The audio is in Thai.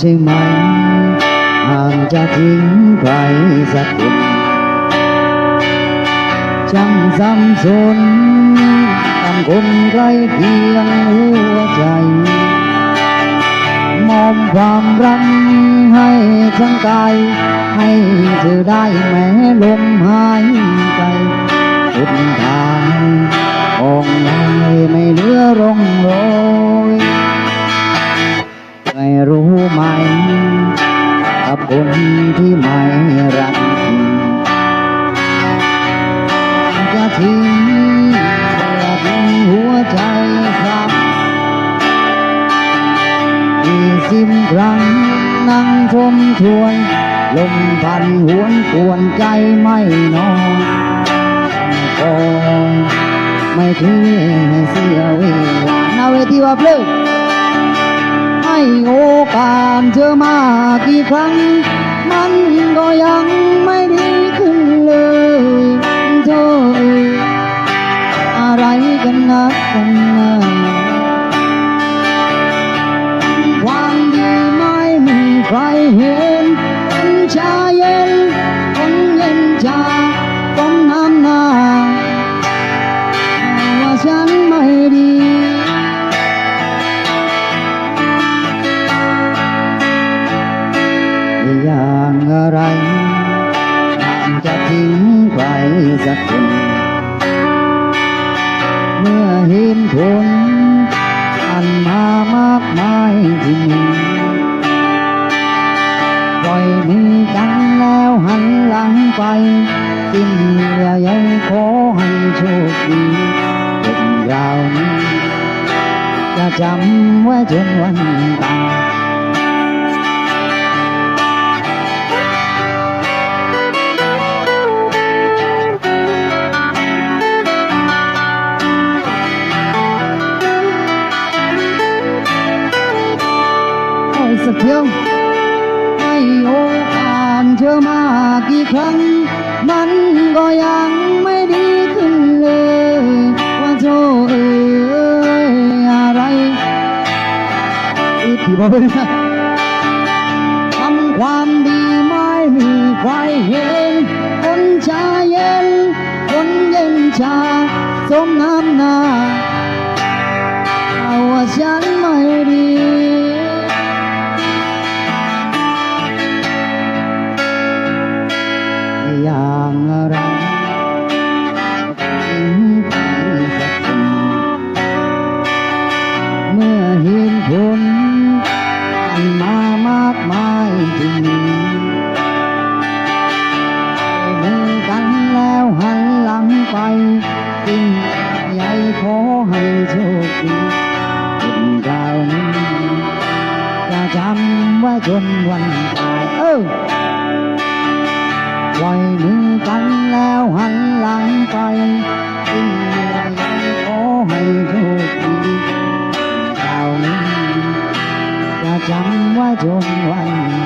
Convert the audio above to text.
ใช่ไหมห่ากจะทิ้งใครสักคนช่างสับสนตางคนใกล้เคียงหัวใจ มอบความรักให้ทั้งกายให้เธอได้แม้ลมหายใจสุดท รู้ไหมกับคนที่ไม่รักจะทิ้งจะทิ้งหัวใจครับกี่สิบครั้งนั่งทมทวนลมพันหวนกวนใจไม่นอนคอไม่ทิ้งเสียเวลาหน้าเวทีว่าเพลง โอกาสเธอมากี่ครั้ง มันก็ยังไม่ดีขึ้นเลยเธอเอ่ยอะไรกันนะกันนะความดีไม่มีใครเห็น สักคนเมื่อเห็นคนอันมามากมายที่นี่ปล่อยมือกันแล้วหันหลังไปสิ้นเยื่อใยขอให้โชคดีเป็นราวนี้จะจำไว้จนวันตาย สักเที่ยวให้โอกาสเธอมากี่ครั้ง มันก็ยังไม่ดีขึ้นเลย ว่าโธ่เอ้ยอะไรอีทีบอกไปนะทำความดีไม่มีใครเห็น คนชาเย็น คนเย็นชาสมน้ำหน้าเอาว่าฉัน จำไว้จนวันตายเออปล่อยมือกันแล้วหันหลังไปสิ่งใดขอให้โชคดีคราวนี้จะจำไว้จน